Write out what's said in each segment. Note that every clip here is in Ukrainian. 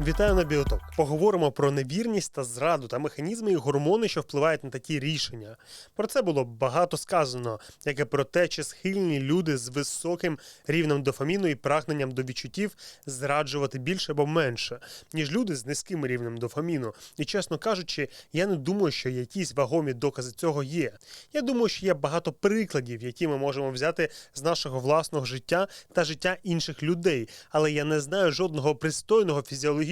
Вітаю на Біоток. Поговоримо про невірність та зраду та механізми і гормони, що впливають на такі рішення. Про це було багато сказано, як і про те, чи схильні люди з високим рівнем дофаміну і прагненням до відчуттів зраджувати більше або менше, ніж люди з низьким рівнем дофаміну. І чесно кажучи, я не думаю, що якісь вагомі докази цього є. Я думаю, що є багато прикладів, які ми можемо взяти з нашого власного життя та життя інших людей, але я не знаю жодного пристойного фізіологічного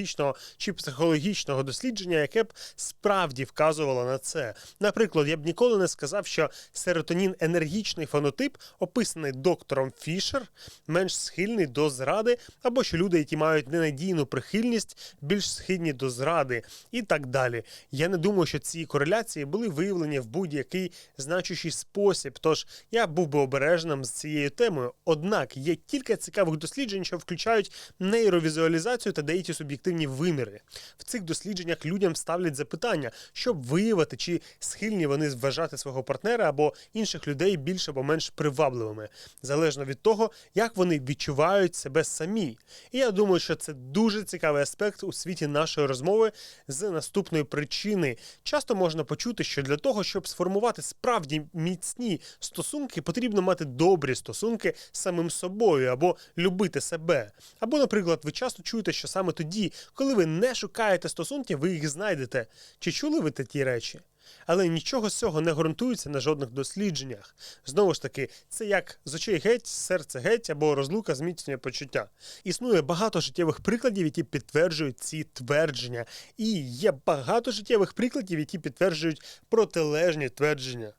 чи психологічного дослідження, яке б справді вказувало на це. Наприклад, я б ніколи не сказав, що серотонін енергічний фенотип, описаний доктором Фішер, менш схильний до зради, або що люди, які мають ненадійну прихильність, більш схильні до зради, і так далі. Я не думаю, що ці кореляції були виявлені в будь-який значущий спосіб. Тож я був би обережним з цією темою. Однак є кілька цікавих досліджень, що включають нейровізуалізацію та деякі суб'єктивні виміри. В цих дослідженнях людям ставлять запитання, щоб виявити, чи схильні вони вважати свого партнера або інших людей більш або менш привабливими, залежно від того, як вони відчувають себе самі. І я думаю, що це дуже цікавий аспект у світі нашої розмови з наступної причини. Часто можна почути, що для того, щоб сформувати справді міцні стосунки, потрібно мати добрі стосунки з самим собою або любити себе. Або, наприклад, ви часто чуєте, що саме тоді, коли ви не шукаєте стосунків, ви їх знайдете. Чи чули ви такі речі? Але нічого з цього не ґрунтується на жодних дослідженнях. Знову ж таки, це як з очей геть, з серця геть або розлука зміцнює почуття. Існує багато життєвих прикладів, які підтверджують ці твердження, і є багато життєвих прикладів, які підтверджують протилежні твердження.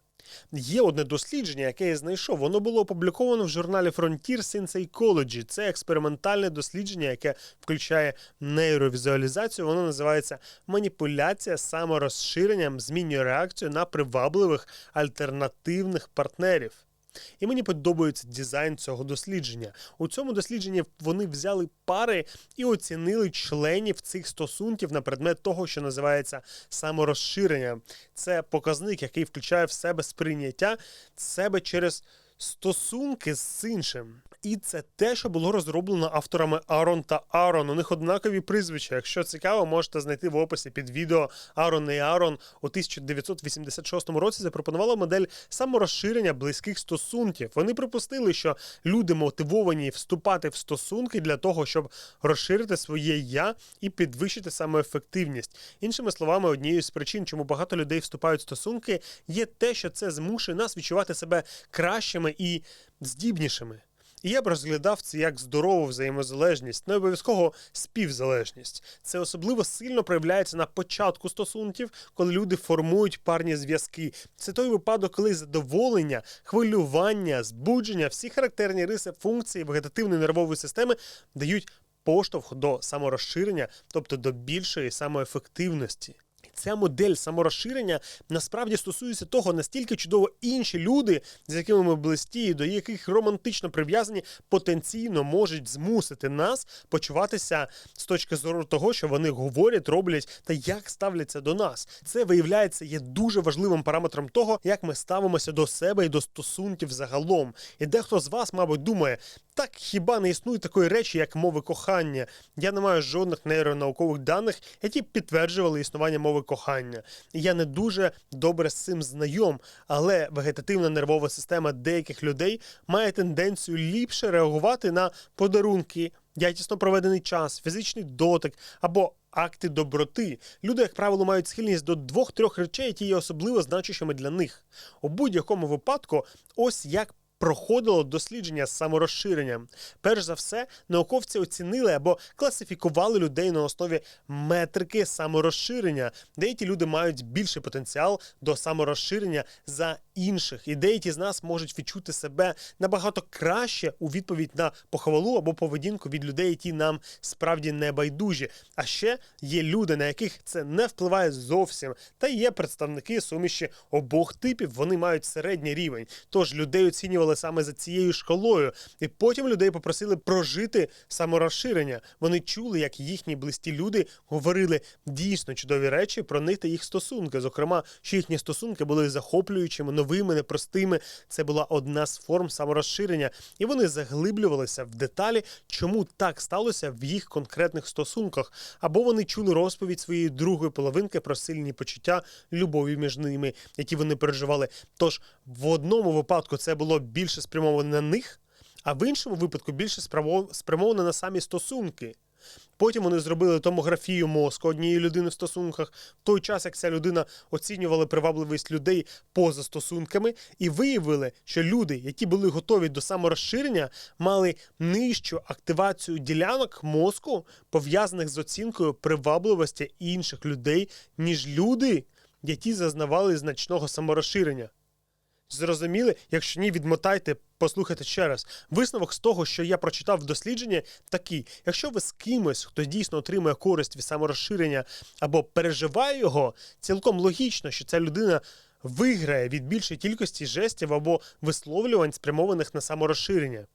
Є одне дослідження, яке я знайшов. Воно було опубліковано в журналі Frontier in Psychology. Це експериментальне дослідження, яке включає нейровізуалізацію. Воно називається маніпуляція саморозширенням змінює реакцію на привабливих альтернативних партнерів. І мені подобається дизайн цього дослідження. У цьому дослідженні вони взяли пари і оцінили членів цих стосунків на предмет того, що називається саморозширення. Це показник, який включає в себе сприйняття себе через стосунки з іншим. І це те, що було розроблено авторами Арон та Арон. У них однакові прізвища. Якщо цікаво, можете знайти в описі під відео Арон і Арон у 1986 році запропонувала модель саморозширення близьких стосунків. Вони припустили, що люди мотивовані вступати в стосунки для того, щоб розширити своє я і підвищити самоефективність. Іншими словами, однією з причин, чому багато людей вступають в стосунки, є те, що це змушує нас відчувати себе кращими і здібнішими. І я б розглядав це як здорову взаємозалежність, не обов'язково співзалежність. Це особливо сильно проявляється на початку стосунків, коли люди формують парні зв'язки. Це той випадок, коли задоволення, хвилювання, збудження, всі характерні риси функції вегетативної нервової системи дають поштовх до саморозширення, тобто до більшої самоефективності. Ця модель саморозширення насправді стосується того, настільки чудово інші люди, з якими ми близькі, до яких романтично прив'язані, потенційно можуть змусити нас почуватися з точки зору того, що вони говорять, роблять та як ставляться до нас. Це виявляється є дуже важливим параметром того, як ми ставимося до себе і до стосунків загалом. І дехто з вас, мабуть, думає. Так хіба не існує такої речі, як мови кохання? Я не маю жодних нейронаукових даних, які б підтверджували існування мови кохання. І я не дуже добре з цим знайом, але вегетативна нервова система деяких людей має тенденцію ліпше реагувати на подарунки, якісно проведений час, фізичний дотик або. Акти доброти. Люди, як правило, мають схильність до двох-трьох речей, які є особливо значущими для них. У будь-якому випадку, ось як проходило дослідження з саморозширенням. Перш за все, науковці оцінили або класифікували людей на основі метрики саморозширення. Деякі люди мають більший потенціал до саморозширення за інших, і деякі з нас можуть відчути себе набагато краще у відповідь на похвалу або поведінку від людей, які нам справді не байдужі. А ще є люди, на яких це не впливає зовсім. Та є представники суміші обох типів. Вони мають середній рівень. Тож людей оцінювали слідували саме за цією шкалою, і потім людей попросили прожити саморозширення. Вони чули, як їхні близькі люди говорили дійсно чудові речі про них та їх стосунки. Зокрема, що їхні стосунки були захоплюючими, новими, непростими. Це була одна з форм саморозширення, і вони заглиблювалися в деталі, чому так сталося в їх конкретних стосунках, або вони чули розповідь своєї другої половинки про сильні почуття любові між ними, які вони переживали. Тож в одному випадку це було більше спрямоване на них, а в іншому випадку більше спрямо- спрямоване на самі стосунки. Потім вони зробили томографію мозку однієї людини в стосунках, в той час, як ця людина оцінювала привабливість людей поза стосунками, і виявили, що люди, які були готові до саморозширення, мали нижчу активацію ділянок мозку, пов'язаних з оцінкою привабливості інших людей, ніж люди, які зазнавали значного саморозширення. Зрозуміли? Якщо ні, відмотайте, послухайте ще раз. Висновок з того, що я прочитав в дослідженні, такий: якщо ви з кимось, хто дійсно отримує користь від саморозширення або переживає його, цілком логічно, що ця людина виграє від більшої кількості жестів або висловлювань, спрямованих на саморозширення.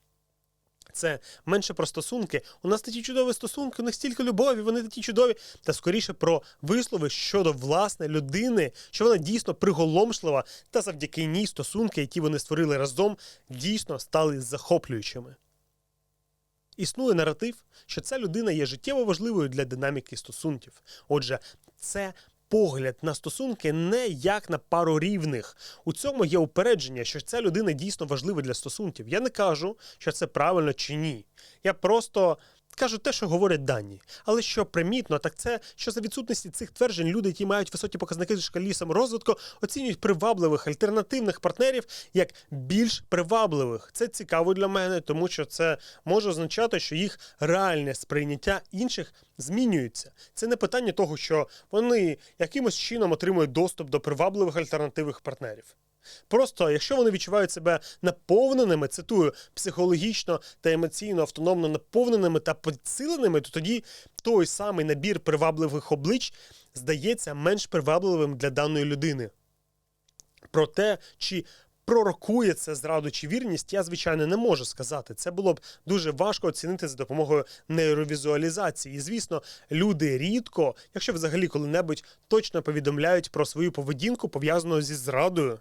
Це менше про стосунки. У нас такі чудові стосунки, у них стільки любові, вони такі чудові. Та скоріше про вислови щодо власне людини, що вона дійсно приголомшлива, та завдяки ній стосунки, які вони створили разом, дійсно стали захоплюючими. Існує наратив, що ця людина є життєво важливою для динаміки стосунків. Отже, це погляд на стосунки не як на пару рівних. У цьому є упередження, що ця людина дійсно важлива для стосунків. Я не кажу, що це правильно чи ні. Я просто. Кажу те, що говорять дані. Але що примітно, так це, що за відсутності цих тверджень люди, які мають високі показники в шкалі саморозвитку, оцінюють привабливих альтернативних партнерів як більш привабливих. Це цікаво для мене, тому що це може означати, що їх реальне сприйняття інших змінюється. Це не питання того, що вони якимось чином отримують доступ до привабливих альтернативних партнерів. Просто, якщо вони відчувають себе наповненими, цитую, психологічно та емоційно автономно наповненими та підсиленими, то тоді той самий набір привабливих облич здається менш привабливим для даної людини. Про те, чи пророкує це зраду чи вірність, я, звичайно, не можу сказати. Це було б дуже важко оцінити за допомогою нейровізуалізації. І, звісно, люди рідко, якщо взагалі коли-небудь точно повідомляють про свою поведінку, пов'язану зі зрадою.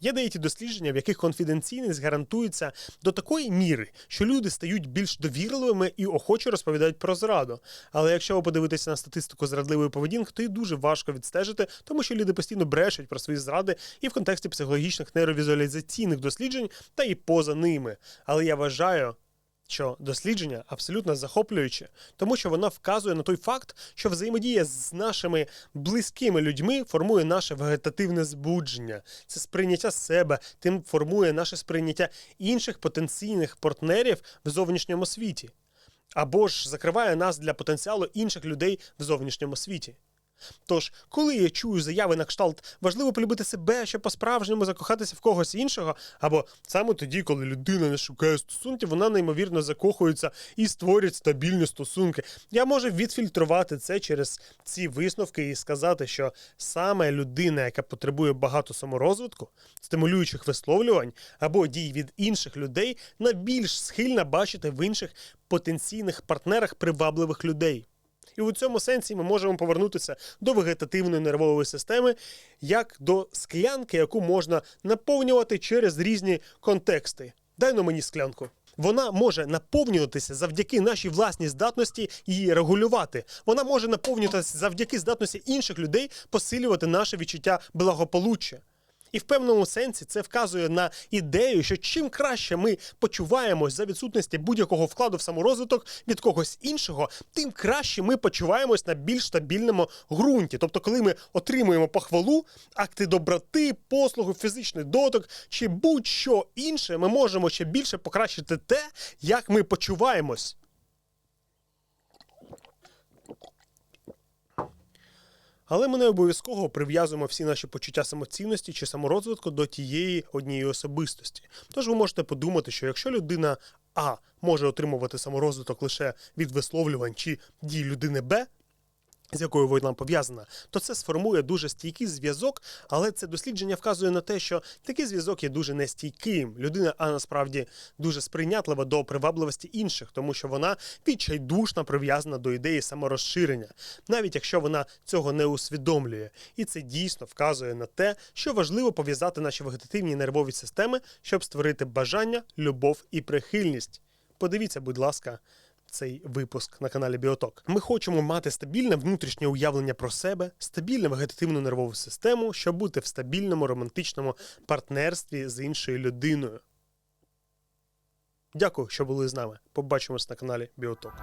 Є деякі дослідження, в яких конфіденційність гарантується до такої міри, що люди стають більш довірливими і охоче розповідають про зраду. Але якщо ви подивитеся на статистику зрадливої поведінки, то її дуже важко відстежити, тому що люди постійно брешуть про свої зради і в контексті психологічних нейровізуалізаційних досліджень, та і поза ними. Але я вважаю. Що дослідження абсолютно захоплююче, тому що вона вказує на той факт, що взаємодія з нашими близькими людьми формує наше вегетативне збудження. Це сприйняття себе, тим формує наше сприйняття інших потенційних партнерів в зовнішньому світі, або ж закриває нас для потенціалу інших людей в зовнішньому світі. Тож, коли я чую заяви на кшталт важливо полюбити себе, щоб по-справжньому закохатися в когось іншого, або саме тоді, коли людина не шукає стосунків, вона неймовірно закохується і створює стабільні стосунки. Я можу відфільтрувати це через ці висновки і сказати, що саме людина, яка потребує багато саморозвитку, стимулюючих висловлювань або дій від інших людей, найбільш схильна бачити в інших потенційних партнерах привабливих людей. І у цьому сенсі ми можемо повернутися до вегетативної нервової системи як до склянки, яку можна наповнювати через різні контексти. Дай на мені склянку. Вона може наповнюватися завдяки нашій власній здатності її регулювати. Вона може наповнюватися завдяки здатності інших людей посилювати наше відчуття благополуччя. І в певному сенсі це вказує на ідею, що чим краще ми почуваємось за відсутності будь-якого вкладу в саморозвиток від когось іншого, тим краще ми почуваємось на більш стабільному ґрунті. Тобто, коли ми отримуємо похвалу, акти доброти, послугу, фізичний дотик чи будь-що інше, ми можемо ще більше покращити те, як ми почуваємось. Але ми не обов'язково прив'язуємо всі наші почуття самоцінності чи саморозвитку до тієї однієї особистості. Тож ви можете подумати, що якщо людина А може отримувати саморозвиток лише від висловлювань чи дій людини Б, з якою вона пов'язана, то це сформує дуже стійкий зв'язок, але це дослідження вказує на те, що такий зв'язок є дуже нестійким. Людина, а насправді дуже сприйнятлива до привабливості інших, тому що вона відчайдушно прив'язана до ідеї саморозширення, навіть якщо вона цього не усвідомлює. І це дійсно вказує на те, що важливо пов'язати наші вегетативні нервові системи, щоб створити бажання, любов і прихильність. Подивіться, будь ласка, цей випуск на каналі Біоток. Ми хочемо мати стабільне внутрішнє уявлення про себе, стабільну вегетативну нервову систему, щоб бути в стабільному романтичному партнерстві з іншою людиною. Дякую, що були з нами. Побачимось на каналі Біоток.